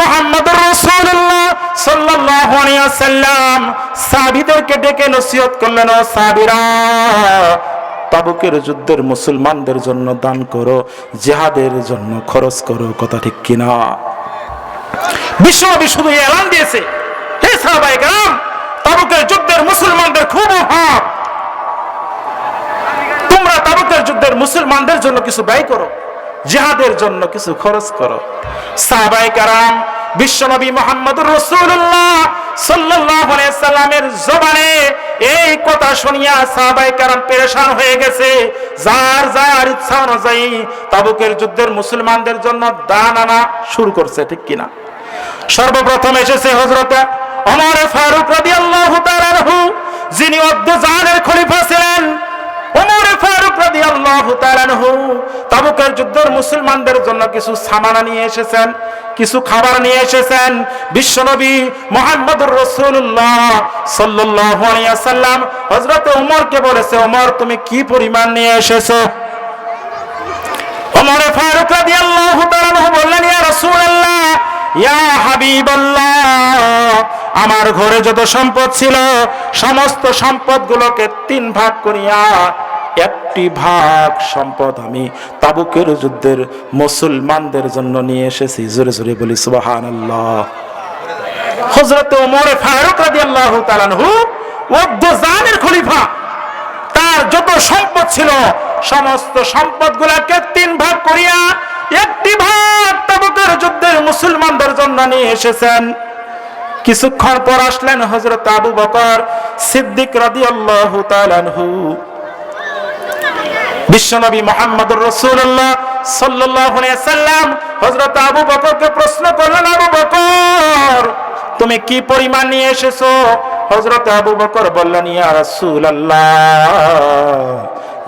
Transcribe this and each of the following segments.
মুহাম্মদুর রাসূলুল্লাহ সাল্লাল্লাহু আলাইহি ওয়াসাল্লাম। সাহাবীদেরকে ডেকে নসিহত করলেন, ও সাহাবীরা, তাবুকের যুদ্ধের মুসলমানদের জন্য দান করো, জিহাদের জন্য খরচ করো, কথা ঠিক কিনা? বিশ্বনবী শুধু এলান দিয়েছে, হে সাহাবায়ে তাবুকের যুদ্ধের মুসলমানদের খুব অভাব। তোমরা তাবুকের যুদ্ধের মুসলমানদের জন্য কিছু ব্যয় করো, জিহাদের জন্য কিছু খরচ করো। সাহাবায়ে কারাম বিশ্বনবী মোহাম্মদুর রাসূলুল্লাহ সাল্লাল্লাহু সাল্লামের জবানে এই কথা শুনিয়া সাহাবায়ে কারাম পেরেশান হয়ে গেছে। যার যার ইচ্ছা অনুযায়ী তাবুকের যুদ্ধের মুসলমানদের জন্য দান আনা শুরু করছে, ঠিক কিনা? সর্বপ্রথম এসেছে হযরত ওমর ফারুক তাআলা আনহু, যিনি অদ্দজানের খলিফা ছিলেন। তাবুকের যুদ্ধের মুসলমানদের জন্য কিছু সামানা নিয়ে এসেছেন, কিছু খাবার নিয়ে এসেছেন। বলেছে তুমি কি পরিমাণ নিয়ে এসেছ? আমার ঘরে যত সম্পদ ছিল, সমস্ত সম্পদগুলোকে তিন ভাগ করিয়া একটি ভাগ সম্পদ আমি তাবুকের যুদ্ধের মুসলমানদের জন্য নিয়ে এসেছি। জোরে জোরে বলি, সুবহানাল্লাহ। হযরত ওমর ফারুক রাদিয়াল্লাহু তাআলা আনহু ওয়াদ্দানের খলিফা। তার যত সম্পদ ছিল, সমস্ত সম্পদগুলোকে তিন ভাগ করিয়া একটি ভাগ তাবুকের যুদ্ধের মুসলমানদের জন্য নিয়ে এসেছেন। কিছুক্ষণ পর আসলেন হজরত আবু বকর সিদ্দিক রাদিয়াল্লাহু তাআলা আনহু। বিশ্বনবী মুহাম্মদুর রাসূলুল্লাহ সাল্লাল্লাহু আলাইহি সাল্লাম হযরত আবু বকরকে প্রশ্ন করলেন, আবু বকর, তুমি কি পরিমাণ নিয়ে এসেছ? হযরত আবু বকর বললেন, ইয়া রাসূলুল্লাহ,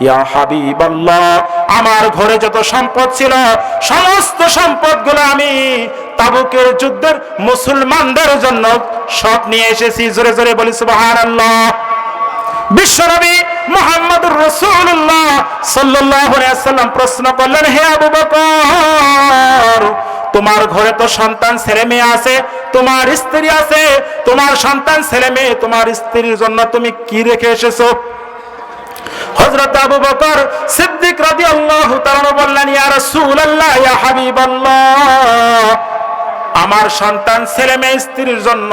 ইয়া হাবিবাল্লাহ, আমার ঘরে যত সম্পদ ছিল, সমস্ত সম্পদগুলো আমি তাবুকের যুদ্ধের মুসলমানদের জন্য সব নিয়ে এসেছি। জোরে জোরে বলি, সুবহানাল্লাহ। বিশ্বনবী সাল্লাল্লাহু আলাইহি ওয়াসাল্লাম প্রশ্ন করলেন, হে আবু বকর, তোমার ঘরে তো সন্তান ছেলে মেয়ে আছে, তোমার স্ত্রী আছে, তোমার সন্তান ছেলে মেয়ে, তোমার স্ত্রীর জন্য তুমি কি রেখে এসেছ? হযরত আবু বকর সিদ্দিক রাদিয়াল্লাহু তাআলা বললেন, ইয়া রাসূলুল্লাহ, ইয়া আমার সন্তান ছেলে মেয়ে স্ত্রীর জন্য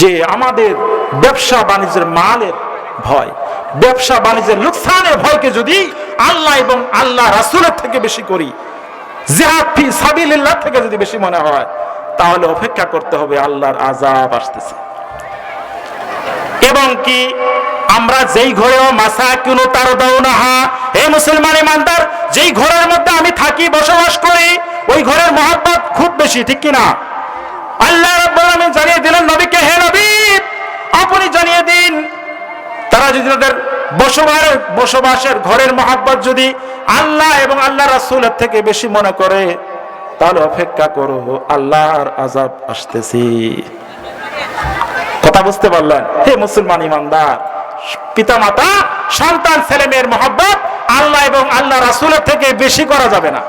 যে আমাদের ব্যবসা বাণিজ্যের মালের ভয়, ব্যবসা বাণিজ্যের লোকসানের ভয়কে যদি আল্লাহ এবং আল্লাহ রাসূলের থেকে বেশি করি, জিহাদ ফি সাবিলিল্লাহ থেকে যদি বেশি মনে হয়, তাহলে অপেক্ষা করতে হবে আল্লাহর আজাব আসতেছে। এবং কি আমরা যেই ঘরেও মাসা কিনো তার দাও না হা হে মুসলমান ইমানদার, যেই ঘরের মধ্যে আমি থাকি, বসবাস করি, ওই ঘরের মহাব্বত খুব বেশি, ঠিক কিনা? আল্লাহ রাব্বুল আলামিন জানিয়ে দিলেন নবীকে হে নবী আপনি জানিয়ে দিন তারা যদি তাদের বসবাসের বসবাসের ঘরের মহাব্বত যদি আল্লাহ এবং আল্লাহ রাসূলের থেকে বেশি মনে করে, তাহলে অপেক্ষা করো, আল্লাহর আজাব আসতেছি। কথা বুঝতে পারলেন? হে মুসলমান ইমানদার পিতা মাতা সন্তান ছেলে মেয়ের মহাব্বত আল্লাহ এবং আল্লাহ রাসূলের থেকে বেশি করা যাবে না।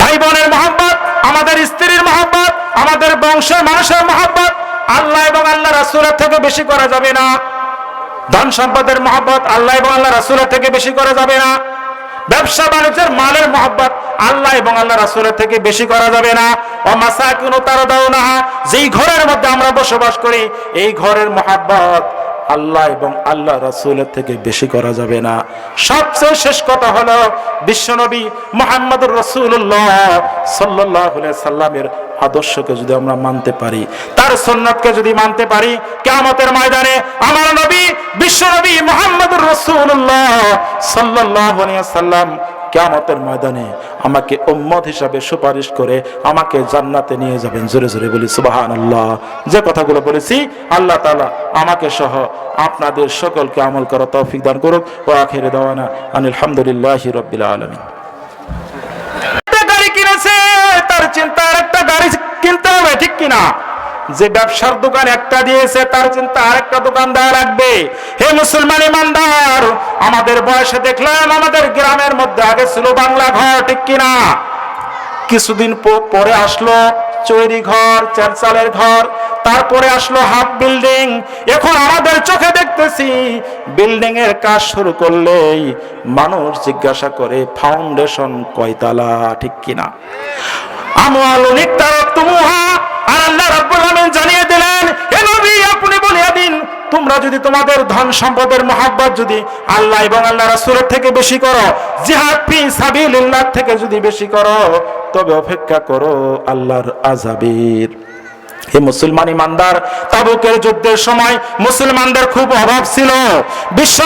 ভাই বোনের মহাব্বত, আমাদের স্ত্রীর মহাব্বত, আমাদের বংশের মানুষের মহাব্বত আল্লাহ এবং আল্লাহ রাসুলের থেকে বেশি করা যাবে না। ধন সম্পদের মহাব্বত আল্লাহ এবং আল্লাহ রাসুলের থেকে বেশি করা যাবে না। ব্যবসা বাণিজ্যের মালের মহব্বত আল্লাহ এবং আল্লাহ রাসুলের থেকে বেশি করা যাবে না। ও কোনো তার দাও না যেই ঘরের মধ্যে আমরা বসবাস করি, এই ঘরের মহাব্বত আল্লাহ এবং আল্লাহ রাসূলের থেকে বেশি করা যাবে না। সবচেয়ে শেষ কথা হলো বিশ্বনবী মুহাম্মদুর রসুল্লাহ আলাইহি সাল্লামের আদর্শকে যদি আমরা মানতে পারি, তার সুন্নাতকে যদি মানতে পারি, কিয়ামতের ময়দানে আমার নবী, বিশ্বনবী মুহাম্মদুর রসুল্লাহ আলাইহি সাল্লাম কেয়ামতের ময়দানে আমাকে উম্মত হিসাবে সুপারিশ করে আমাকে জান্নাতে নিয়ে যাবেন। জোরে জোরে বলি সুবাহান আল্লাহ যে কথাগুলো বলেছি, আল্লাহ তাআলা আমাকে সহ আপনাদের সকলকে আমল করা তৌফিক দান করুক ও আখিরে দাওয়ানা আনিল হামদুলিল্লাহি গাড়ি কিনেছে, তার চিন্তা একটা গাড়ি কিনতে হবে, ঠিক কিনা? যে ব্যবসার দোকান একটা দিয়েছে, তার চিন্তা আরেকটা দোকান দেওয়া লাগবে। হে মুসলমান ইমানদার, আমাদের বয়সে দেখলাম আমাদের গ্রামের মধ্যে আগে ছিল বাংলা ঘর, ঠিক কিনা? কিছুদিন পরে আসলো চৈরি ঘর, চারচালের ঘর, তারপরে আসলো হাফ বিল্ডিং। এখন আমাদের চোখে দেখতেছি বিল্ডিং এর কাজ শুরু করলেই মানুষ জিজ্ঞাসা করে ফাউন্ডেশন কয়তালা, ঠিক কিনা? আমওয়ালুনিক তারাতুমুহা আর আল্লাহ রাব্বুল আলামিন জানিয়ে দিলেন, হে নবী, আপনি বলিয়া দিন, তোমরা যদি তোমাদের ধন সম্পদের মহাব্বত যদি আল্লাহ এবং আল্লাহ রাসূলের থেকে বেশি করো, জিহাদ ফি সাবিলিল্লাহ থেকে যদি বেশি করো, তবে অপেক্ষা করো আল্লাহর আযাবের। হে মুসলমান ইমানদার, তাবুকের যুদ্ধের সময় মুসলমানদের খুব অভাব ছিল। বিশ্ব